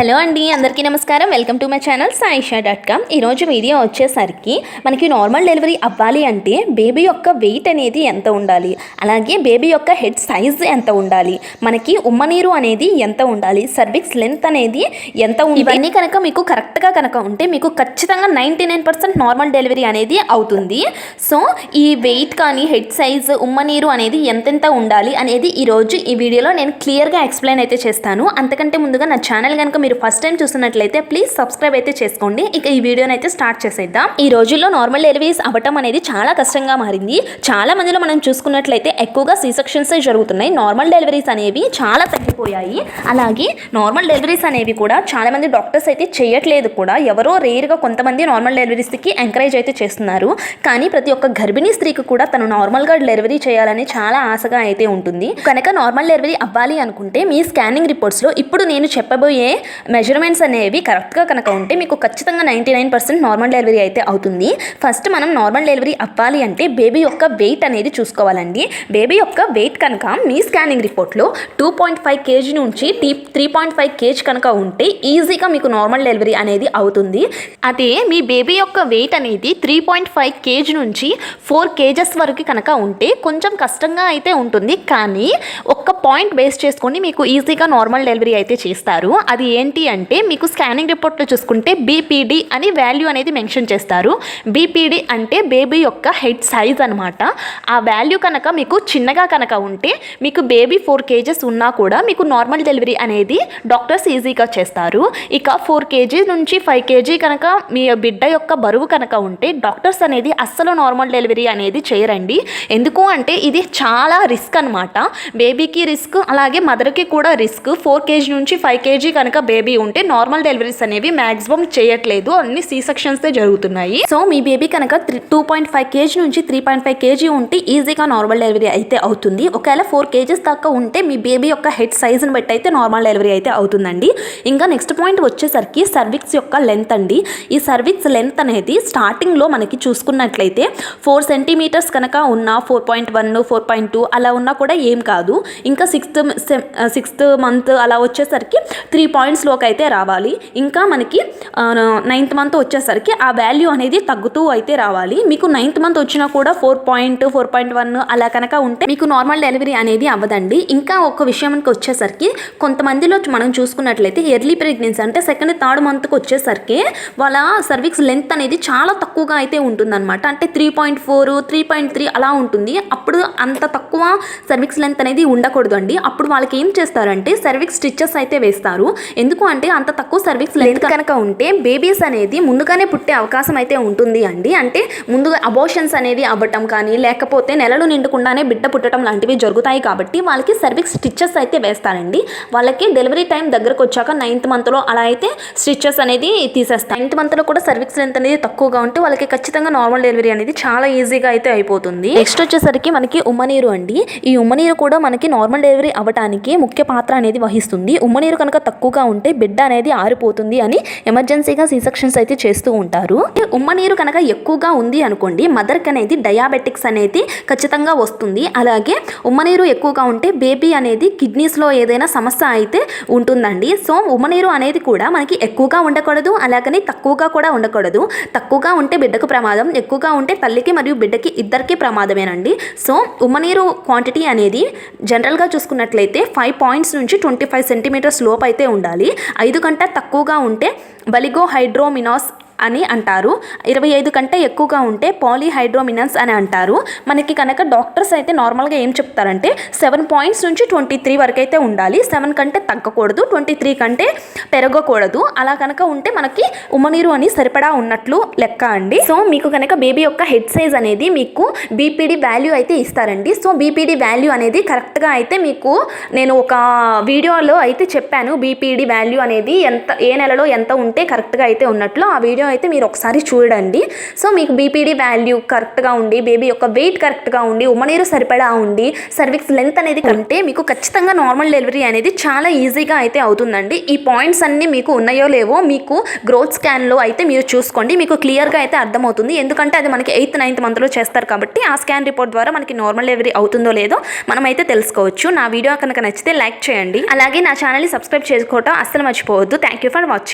Hello అండి అందరికీ నమస్కారం. Welcome to my channel Saisha dot com. ఈరోజు వీడియో వచ్చేసరికి మనకి నార్మల్ డెలివరీ అవ్వాలి అంటే బేబీ యొక్క వెయిట్ అనేది ఎంత ఉండాలి? అలాగే బేబీ యొక్క హెడ్ సైజ్ ఎంత ఉండాలి? మనకి ఉమ్మనీరు అనేది ఎంత ఉండాలి? సర్విక్స్ లెంత్ అనేది ఎంత ఉండాలి? ఇవన్నీ కనుక మీకు కరెక్ట్గా కనుక ఉంటే మీకు ఖచ్చితంగా ninety nine percent normal delivery అనేది అవుతుంది. సో ఈ వెయిట్ కానీ హెడ్ సైజ్ ఉమ్మనీరు అనేది ఎంతెంత ఉండాలి అనేది ఈరోజు ఈ వీడియోలో నేను క్లియర్గా ఎక్స్ప్లెయిన్ అయితే చేస్తాను. అంతకంటే ముందుగా నా ఛానల్ కనుక మీరు మీరు ఫస్ట్ టైం చూస్తున్నట్లయితే ప్లీజ్ సబ్స్క్రైబ్ అయితే చేసుకోండి. ఇక ఈ వీడియోని అయితే స్టార్ట్ చేసేద్దాం. ఈ రోజుల్లో నార్మల్ డెలివరీస్ అవ్వటం అనేది చాలా కష్టంగా మారింది. చాలా మందిలో మనం చూసుకున్నట్లయితే ఎక్కువగా సీ సెక్షన్స్ జరుగుతున్నాయి. నార్మల్ డెలివరీస్ అనేవి చాలా తగ్గిపోయాయి. అలాగే నార్మల్ డెలివరీస్ అనేవి కూడా చాలా మంది డాక్టర్స్ అయితే చేయట్లేదు కూడా. ఎవరో రేర్గా కొంతమంది నార్మల్ డెలివరీస్కి ఎంకరేజ్ అయితే చేస్తున్నారు. కానీ ప్రతి ఒక్క గర్భిణీ స్త్రీకి కూడా తను నార్మల్గా డెలివరీ చేయాలని చాలా ఆశగా అయితే ఉంటుంది. కనుక నార్మల్ డెలివరీ అవ్వాలి అనుకుంటే మీ స్కానింగ్ రిపోర్ట్స్లో ఇప్పుడు నేను చెప్పబోయే మెజర్మెంట్స్ అనేవి కరెక్ట్గా కనుక ఉంటే మీకు ఖచ్చితంగా ninety nine percent normal delivery అయితే అవుతుంది. ఫస్ట్ మనం నార్మల్ డెలివరీ అవ్వాలి అంటే బేబీ యొక్క వెయిట్ అనేది చూసుకోవాలండి. బేబీ యొక్క వెయిట్ కనుక మీ స్కానింగ్ రిపోర్ట్లో టూ పాయింట్ ఫైవ్ కేజీ నుంచి to three point five KG కనుక ఉంటే ఈజీగా మీకు నార్మల్ డెలివరీ అనేది అవుతుంది. అదే మీ బేబీ యొక్క వెయిట్ అనేది త్రీ పాయింట్ ఫైవ్ కేజీ నుంచి ఫోర్ కేజెస్ వరకు కనుక ఉంటే కొంచెం కష్టంగా అయితే ఉంటుంది. కానీ ఒక్క పాయింట్ బేస్ చేసుకొని మీకు ఈజీగా నార్మల్ డెలివరీ అయితే చేస్తారు. అది ఏంటి అంటే మీకు స్కానింగ్ రిపోర్ట్లో చూసుకుంటే బీపీడి అని వాల్యూ అనేది మెన్షన్ చేస్తారు. బీపీడి అంటే బేబీ యొక్క హెడ్ సైజ్ అనమాట ఆ వాల్యూ కనుక మీకు చిన్నగా కనుక ఉంటే మీకు బేబీ ఫోర్ కేజెస్ ఉన్నా కూడా మీకు నార్మల్ డెలివరీ అనేది డాక్టర్స్ ఈజీగా చేస్తారు. ఇక ఫోర్ కేజీ నుంచి ఫైవ్ కేజీ కనుక మీ బిడ్డ యొక్క బరువు కనుక ఉంటే డాక్టర్స్ అనేది అస్సలు నార్మల్ డెలివరీ అనేది చేయరండి. ఎందుకు అంటే ఇది చాలా రిస్క్ అనమాట బేబీకి రిస్క్ అలాగే మదర్కి కూడా రిస్క్ ఫోర్ కేజీ నుంచి ఫైవ్ కేజీ కనుక బేబీ ఉంటే నార్మల్ డెలివరీస్ అనేవి మాక్సిమం చేయట్లేదు. అన్ని సీ సెక్షన్స్ జరుగుతున్నాయి. సో మీ బేబీ కనుక టూ పాయింట్ ఫైవ్ కేజీ నుంచి త్రీ పాయింట్ ఫైవ్ కేజీ ఉంటే ఈజీగా నార్మల్ డెలివరీ అయితే అవుతుంది. ఒకవేళ ఫోర్ కేజీస్ దాకా ఉంటే మీ బేబీ యొక్క హెడ్ సైజుని బట్టి అయితే నార్మల్ డెలివరీ అయితే అవుతుందండి. ఇంకా నెక్స్ట్ పాయింట్ వచ్చేసరికి సర్విక్స్ యొక్క లెంత్ అండి. ఈ సర్విక్స్ లెంత్ అనేది స్టార్టింగ్లో మనకి చూసుకున్నట్లయితే ఫోర్ సెంటీమీటర్స్ కనుక ఉన్న four point one four point two అలా ఉన్నా కూడా ఏం కాదు. ఇంకా సిక్స్త్ సిక్స్త్ మంత్ అలా వచ్చేసరికి త్రీ పాయింట్స్లోకి అయితే రావాలి. ఇంకా మనకి నైన్త్ మంత్ వచ్చేసరికి ఆ వాల్యూ అనేది తగ్గుతూ అయితే రావాలి. మీకు నైన్త్ మంత్ వచ్చినా కూడా four point four point one అలా కనుక ఉంటే మీకు నార్మల్ డెలివరీ అనేది అవ్వదండి. ఇంకా ఒక విషయానికి వచ్చేసరికి కొంతమందిలో మనం చూసుకున్నట్లయితే ఎర్లీ ప్రెగ్నెన్సీ అంటే సెకండ్ థర్డ్ మంత్కి వచ్చేసరికి వాళ్ళ సర్విక్స్ లెంత్ అనేది చాలా తక్కువగా అయితే ఉంటుందన్నమాట. అంటే three point four three point three అలా ఉంటుంది. అప్పుడు అంత తక్కువ సర్విక్స్ లెంత్ అనేది ఉండకూడదు అండి అప్పుడు వాళ్ళకి ఏం చేస్తారంటే సర్విక్స్ స్టిచ్చెస్ అయితే వేస్తారు. ఎందుకు అంటే అంత తక్కువ సర్విక్స్ లెంత్ కనుక ఉంటే బేబీస్ అనేది ముందుగానే పుట్టే అవకాశం అయితే ఉంటుంది అండి. అంటే ముందుగా అబోషన్స్ అనేది అవ్వటం కానీ లేకపోతే నెలలు నిండకుండానే బిడ్డ పుట్టడం లాంటివి జరుగుతాయి కాబట్టి వాళ్ళకి సర్విక్స్ స్టిచ్చెస్ అయితే వేస్తారండి. వాళ్ళకి డెలివరీ టైం దగ్గరకు వచ్చాక నైన్త్ మంత్లో అలా అయితే స్టిచ్చెస్ అనేది తీసేస్తాయి నైన్త్ మంత్లో కూడా సర్విక్స్ లెంత్ అనేది తక్కువగా ఉంటే వాళ్ళకి ఖచ్చితంగా నార్మల్ డెలివరీ అనేది చాలా ఈజీగా అయితే అయిపోతుంది. నెక్స్ట్ వచ్చేసరికి మనకి ఉమ్మనీరు అండి. ఈ ఉమ్మనీరు కూడా మనకి నార్మల్ డెలివరీ అవ్వడానికి ముఖ్య పాత్ర అనేది వహిస్తుంది. ఉమ్మనీరు కనుక తక్కువగా ఉంటే బిడ్డ అనేది ఆరిపోతుంది అని ఎమర్జెన్సీగా సీ సెక్షన్స్ అయితే చేస్తూ ఉంటారు. ఉమ్మ ఉమ్మనీరు కనుక ఎక్కువగా ఉంది అనుకోండి మదర్కి అనేది డయాబెటిక్స్ అనేది ఖచ్చితంగా వస్తుంది. అలాగే ఉమ్మనీరు ఎక్కువగా ఉంటే బేబీ అనేది కిడ్నీస్లో ఏదైనా సమస్య అయితే ఉంటుందండి. సో ఉమ్మనీరు అనేది కూడా మనకి ఎక్కువగా ఉండకూడదు అలాగని తక్కువగా కూడా ఉండకూడదు. తక్కువగా ఉంటే బిడ్డకు ప్రమాదం ఎక్కువగా ఉంటే తల్లికి మరియు బిడ్డకి ఇద్దరికి ప్రమాదమేనండి. సో ఉమ్మనీరు క్వాంటిటీ అనేది జనరల్గా చూసుకున్నట్లయితే ఫైవ్ పాయింట్స్ నుంచి ట్వంటీ ఫైవ్ సెంటీమీటర్స్ లోపు అయితే ఉండాలి. ఐదు కంటే తక్కువగా ఉంటే బలిగో హైడ్రోమినాస్ అని అంటారు. ఇరవై ఐదు కంటే ఎక్కువగా ఉంటే పాలీహైడ్రోమినన్స్ అని అంటారు. మనకి కనుక డాక్టర్స్ అయితే నార్మల్గా ఏం చెప్తారంటే సెవెన్ పాయింట్స్ నుంచి ట్వంటీ త్రీ వరకు అయితే ఉండాలి. సెవెన్ కంటే తగ్గకూడదు ట్వంటీ త్రీ కంటే పెరగకూడదు. అలా కనుక ఉంటే మనకి ఉమ్మనీరు అని సరిపడా ఉన్నట్లు లెక్క అండి. సో మీకు కనుక బేబీ యొక్క హెడ్ సైజ్ అనేది మీకు బీపీడీ వాల్యూ అయితే ఇస్తారండి. సో బీపీడీ వాల్యూ అనేది కరెక్ట్గా అయితే మీకు నేను ఒక వీడియోలో అయితే చెప్పాను. బీపీడీ వాల్యూ అనేది ఎంత ఏ నెలలో ఎంత ఉంటే కరెక్ట్గా అయితే ఉన్నట్లు ఆ వీడియో అయితే మీరు ఒకసారి చూడండి. సో మీకు బీపీడీ వాల్యూ కరెక్ట్గా ఉండి బేబీ యొక్క వెయిట్ కరెక్ట్గా ఉండి ఉమ్మనీరు సరిపడా ఉండి సర్విక్స్ లెంత్ అనేది కంటే మీకు ఖచ్చితంగా నార్మల్ డెలివరీ అనేది చాలా ఈజీగా అయితే అవుతుందండి. ఈ పాయింట్స్ అన్నీ మీకు ఉన్నాయో లేవో మీకు గ్రోత్ స్కాన్లో అయితే మీరు చూసుకోండి. మీకు క్లియర్గా అయితే అర్థమవుతుంది. ఎందుకంటే అది మనకి ఎయిత్ నైన్త్ మంత్లో చేస్తారు కాబట్టి ఆ స్కాన్ రిపోర్ట్ ద్వారా మనకి నార్మల్ డెలివరీ అవుతుందో లేదో మనం అయితే తెలుసుకోవచ్చు. నా వీడియో కనుక నచ్చితే లైక్ చేయండి. అలాగే నా ఛానల్ని సబ్స్క్రైబ్ చేసుకోవటం అస్సలు మర్చిపోవద్దు. Thank you for watching